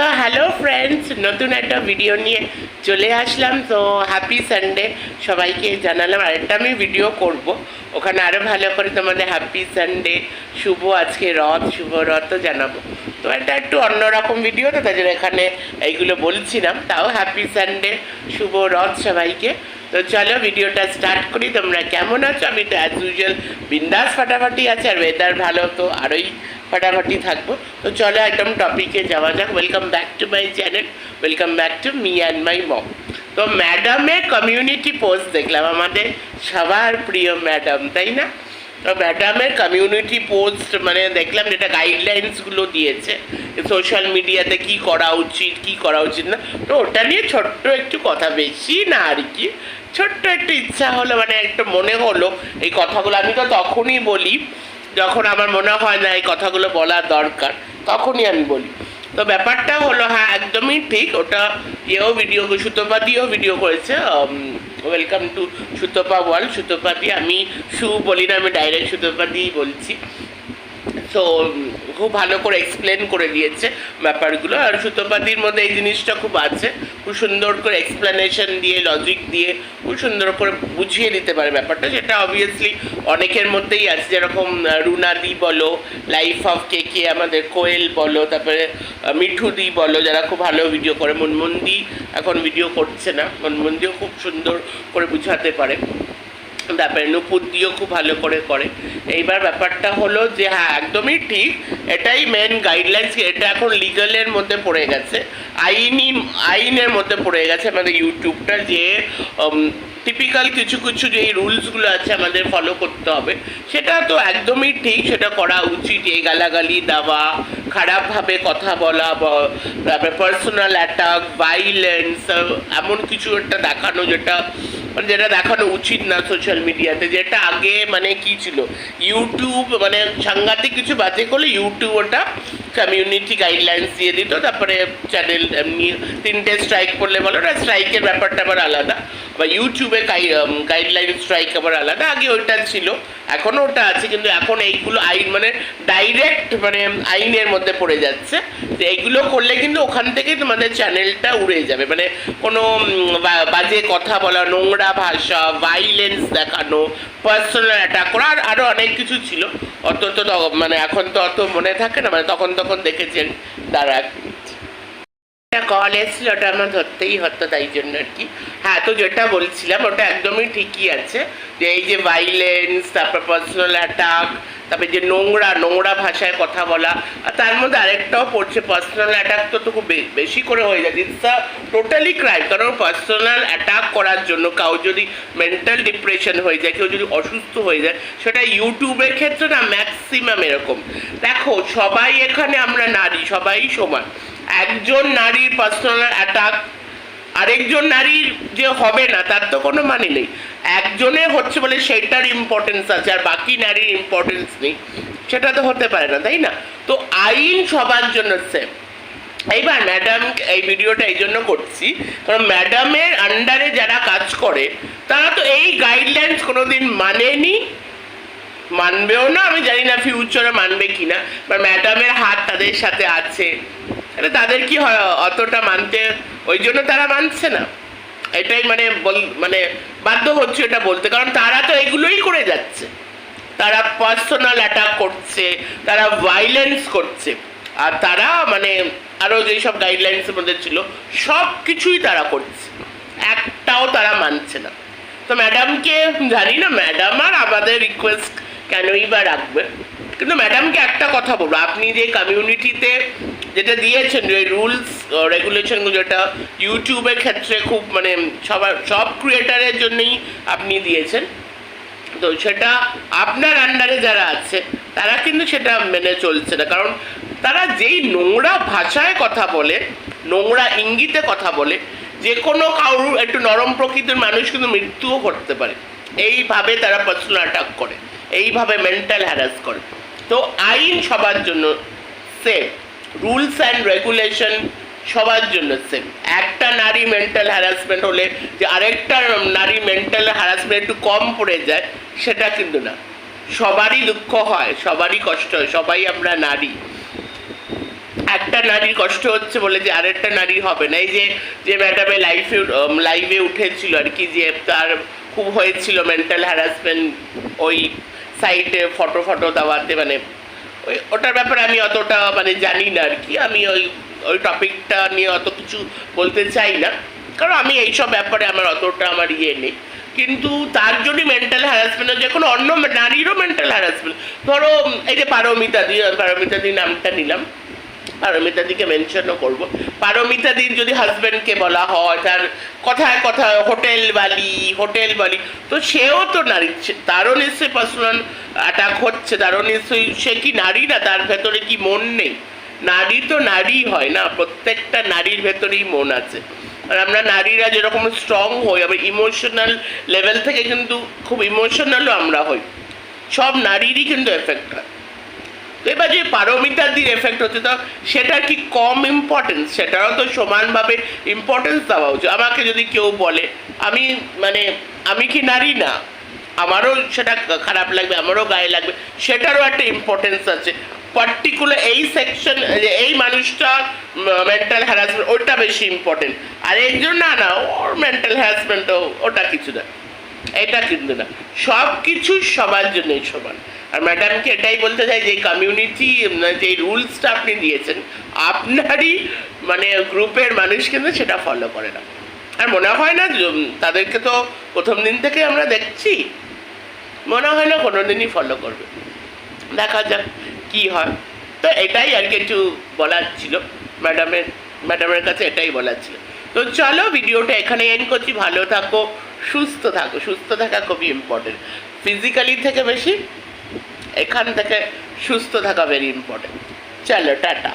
Hello friends নতুন একটা video নিয়ে চলে আসলাম। তো হ্যাপি সানডে সবাইকে জানালাম আরেকটা আমি ভিডিও করব। ওখানে আরও ভালো করে তোমাদের হ্যাপি সানডে শুভ আজকে রথ, শুভ রথও জানাব। তো এটা একটু অন্যরকম ভিডিও তো, তাই জন্য এখানে এইগুলো বলছিলাম। তাও হ্যাপি সানডে শুভ রথ সবাইকে। তো চলো ভিডিওটা স্টার্ট করি। তোমরা কেমন আছো? আমি তো অ্যাজ ইউজুয়াল বিন্দাস ফাটাফাটি আছে, আর ওয়েদার ভালো তো আরোই ফাটাফাটি থাকব তো চলো একদম টপিকে যাওয়া যাক welcome back to my channel welcome back to me and my mom তো ম্যাডামের কমিউনিটি পোস্ট দেখলাম আমাদের সবার প্রিয় ম্যাডাম তাই না তো ম্যাডামের কমিউনিটি পোস্ট মানে দেখলাম যেটা গাইডলাইন্সগুলো দিয়েছে সোশ্যাল মিডিয়াতে কি করা উচিত কি করা উচিত না তো ওটা নিয়ে ছোট্ট একটু কথা বেশি না আর কি ছোট্ট একটু ইচ্ছা হলো মানে একটু মনে হলো এই কথাগুলো আমি তো তখনই বলি যখন আমার মনে হয় না এই কথাগুলো বলা দরকার, তখনই আমি বলি। তো ব্যাপারটা হলো হ্যাঁ একদমই ঠিক, ওটা ইয়েও ভিডিও সুতপা দিয়েও ভিডিও করেছে welcome to Sutapa world Sutapa দিয়ে আমি সু বলি না, আমি ডাইরেক্ট সুতপা দিয়েই বলছি। তো খুব ভালো করে এক্সপ্লেন করে দিয়েছে। ব্যাপারগুলো আর সুতোপাতির মধ্যে এই জিনিসটা খুব আছে। খুব সুন্দর করে এক্সপ্লেনেশন দিয়ে লজিক দিয়ে খুব সুন্দর করে বুঝিয়ে দিতে পারে ব্যাপারটা। সেটা অবভিয়াসলি অনেকের মধ্যেই আছে। যেরকম রুনাদি বলো লাইফ অফ কে কে আমাদের কোয়েল বলো, তারপরে মিঠুদি বলো, যারা খুব ভালো ভিডিও করে। মনমন্দি এখন ভিডিও করছে না। মনমন্দিও খুব সুন্দর করে বুঝাতে পারে। তারপরে নুপুর দিয়েও খুব ভালো করে করে। এইবার ব্যাপারটা হলো যে হ্যাঁ একদমই ঠিক, এটাই মেন গাইডলাইন্স এটা এখন লিগালের মধ্যে পড়ে গেছে। আইনি, আইনের মধ্যে পড়ে গেছে আমাদের ইউটিউবটা যে টিপিক্যাল কিছু কিছু যে রুলসগুলো আছে আমাদের ফলো করতে হবে। সেটা তো একদমই ঠিক, সেটা করা উচিত, এই গালাগালি দেওয়া, খারাপভাবে কথা বলা, বা- তারপরে পার্সোনাল অ্যাটাক ভাইলেন্স এমন কিছু একটা দেখানো, যেটা মানে যেটা দেখানো উচিত না সোশ্যাল মিডিয়াতে যেটা আগে মানে কি ছিল? ইউটিউব মানে সাংঘাতিক কিছু বাজে করলে ইউটিউব ওটা কমিউনিটি গাইডলাইন্স দিয়ে দিত, তারপরে চ্যানেল এমনি তিনটে স্ট্রাইক করলে বলো না স্ট্রাইকের ব্যাপারটা আবার আলাদা। বা ইউটিউবে গাইডলাইন স্ট্রাইক আবার আলাদা। আগে ওইটা ছিল এখনও ওটা আছে, কিন্তু এখন এইগুলো আইন মানে ডাইরেক্ট মানে আইনের মধ্যে পড়ে যাচ্ছে। তো এইগুলো করলে কিন্তু ওখান থেকে তোমাদের চ্যানেলটা উড়ে যাবে। মানে কোনো বাজে কথা বলা, নোংরা ভাষা ভাইলেন্স দেখানো পার্সোনাল অ্যাটাক করা, আর আরও অনেক কিছু ছিল। অত তো মানে এখন তো অত মনে থাকে না মানে তখন তখন দেখেছেন মিনিট। একটা কল এসেছিল, ওটা আমার ধরতেই হতো তাই জন্য আর কি। হ্যাঁ তো যেটা বলছিলাম, ওটা একদমই ঠিকই আছে। যে এই যে ভাইলেন্স তারপর পার্সোনাল অ্যাটাক তারপরে যে নোংরা নোংরা ভাষায় কথা বলা, আর তার মধ্যে আরেকটাও পড়ছে পার্সোনাল অ্যাটাক তো তো খুব বেশি করে হয়ে যায়। ইটস আ টোটালি ক্রাইম কারণ পার্সোনাল অ্যাটাক করার জন্য কাউ যদি মেন্টাল ডিপ্রেশন হয়ে যায়, কেউ যদি অসুস্থ হয়ে যায়, সেটা ইউটিউবের ক্ষেত্রে না ম্যাক্সিমাম এরকম। দেখো, সবাই এখানে আমরা নারী, সবাই সমান। একজন নারীর পার্সোনাল অ্যাটাক আরেকজন নারীর যে হবে না, তার তো কোনো মানে নেই। একজনের হচ্ছে বলে সেটার ইম্পর্টেন্স আছে, আর বাকি নারীর ইম্পর্টেন্স নেই। সেটা তো হতে পারে না, তাই না? তো আইন সবার জন্য সেম এইবার ম্যাডাম এই ভিডিওটা এই জন্য করছি, কারণ ম্যাডামের আন্ডারে যারা কাজ করে, তারা তো এই গাইডলাইন্স কোনোদিন মানেনি। মানবেও না, আমি জানি না ফিউচারে মানবে কি না বা ম্যাডামের হাত তাদের সাথে আছে। তাদের কি হয়, অতটা মানতে, ওই জন্য তারা মানছে না। এটাই মানে মানে বাধ্য হচ্ছে এটা বলতে। কারণ তারা তো এগুলোই করে যাচ্ছে। তারা পার্সোনাল অ্যাটাক করছে, তারা ভাইলেন্স করছে। আর তারা মানে আরও যেসব গাইডলাইন্সের মধ্যে ছিল, সব কিছুই তারা করছে। একটাও তারা মানছে না। তো ম্যাডামকে জানি না ম্যাডাম আর আমাদের রিকোয়েস্ট কেনই বা রাখবে? কিন্তু ম্যাডামকে একটা কথা বলব। আপনি যে কমিউনিটিতে যেটা দিয়েছেন, যে রুলস রেগুলেশনগুলো যেটা ইউটিউবের ক্ষেত্রে খুব মানে সবার, সব ক্রিয়েটারের জন্যই আপনি দিয়েছেন। তো সেটা আপনার আন্ডারে যারা আছে, তারা কিন্তু সেটা মেনে চলছে না। কারণ তারা যেই নোংরা ভাষায় কথা বলে, নোংরা ইঙ্গিতে কথা বলে, যে কোনো কারুর একটু নরম প্রকৃতির মানুষ কিন্তু মৃত্যুও করতে পারে। এইভাবে তারা পার্সোনাল অ্যাটাক করে। এইভাবে মেন্টাল হ্যারাস করে। তো আইন সবার জন্য সেম রুলস অ্যান্ড রেগুলেশন সবার জন্য সেম একটা নারী মেন্টাল হ্যারাসমেন্ট হলে যে আরেকটা নারী মেন্টাল হ্যারাসমেন্ট একটু কম পড়ে যায়, সেটা কিন্তু না। সবারই দুঃখ হয়, সবারই কষ্ট হয়, সবাই আমরা নারী। একটা নারীর কষ্ট হচ্ছে বলে যে আরেকটা নারী হবে না। এই যে যে ম্যাডামে লাইফে লাইভে উঠেছিল আর কি, যে তার খুব হয়েছিল মেন্টাল হ্যারাসমেন্ট ওই সাইটে ফটো ফটো দেওয়াতে মানে ওই ওটার ব্যাপারে আমি অতটা মানে জানি না আর কি। আমি ওই ওই টপিকটা নিয়ে অত কিছু বলতে চাই না। কারণ আমি এইসব ব্যাপারে আমার অতটা আমার ইয়ে নেই। কিন্তু তার যদি মেন্টাল হ্যারাসমেন্ট যে কোনো অন্য নারীরও মেন্টাল হ্যারাসমেন্ট ধরো, এই যে পারমিতা দি পারমিতা দি নামটা নিলাম। পারমিতা দিকে মেনশনও করব। পারমিতা দির যদি হাজব্যান্ডকে বলা হয়, তার কথায় কথা হোটেল বালি হোটেল বালি, তো সেও তো নারী। তারও নিশ্চয়ই পার্সোনাল অ্যাটাক হচ্ছে, তারও নিশ্চয়ই সে কি নারী না? তার ভেতরে কি মন নেই? নারী তো নারী হয় না, প্রত্যেকটা নারীর ভেতরেই মন আছে। আর আমরা নারীরা যেরকম স্ট্রং হই আবার ইমোশনাল লেভেল থেকে কিন্তু খুব ইমোশনালও আমরা হই। সব নারীরই কিন্তু এফেক্ট হয়। তো এবার যে পারমিতাদির এফেক্ট হচ্ছে, তো সেটার কি কম ইম্পর্টেন্স সেটারও তো সমানভাবে ইম্পর্টেন্স দেওয়া উচিত। আমাকে যদি কেউ বলে, আমি মানে আমি কি নারী না? আমারও সেটা খারাপ লাগবে, আমারও গায়ে লাগবে, সেটারও একটা ইম্পর্টেন্স আছে। পার্টিকুলার এই সেকশন এই মানুষটা মেন্টাল হ্যারাসমেন্ট ওটা বেশি ইম্পর্টেন্ট আর একজন না না, ওর মেন্টাল হ্যারাসমেন্ট ওটা কিছু না। এটা কিন্তু না। সব কিছু সবার জন্যই সমান। আর ম্যাডামকে এটাই বলতে চাই যে কমিউনিটি যে রুলসটা আপনি দিয়েছেন, আপনারই মানে গ্রুপের মানুষ কিন্তু সেটা ফলো করে না। আর মনে হয় না তাদেরকে তো প্রথম দিন থেকে আমরা দেখছি। মনে হয় না কোনো দিনই ফলো করবে। দেখা যাক কি হয়। তো এটাই আর কি একটু বলার ছিল। ম্যাডামের ম্যাডামের কাছে এটাই বলার ছিল। তো চলো ভিডিওটা এখানে এন্ড করছি। ভালো থাকো, সুস্থ থাকো। সুস্থ থাকা খুবই ইম্পর্টেন্ট ফিজিক্যালি থেকে বেশি এখান থেকে সুস্থ থাকা ভেরি ইম্পর্টেন্ট চলো টাটা।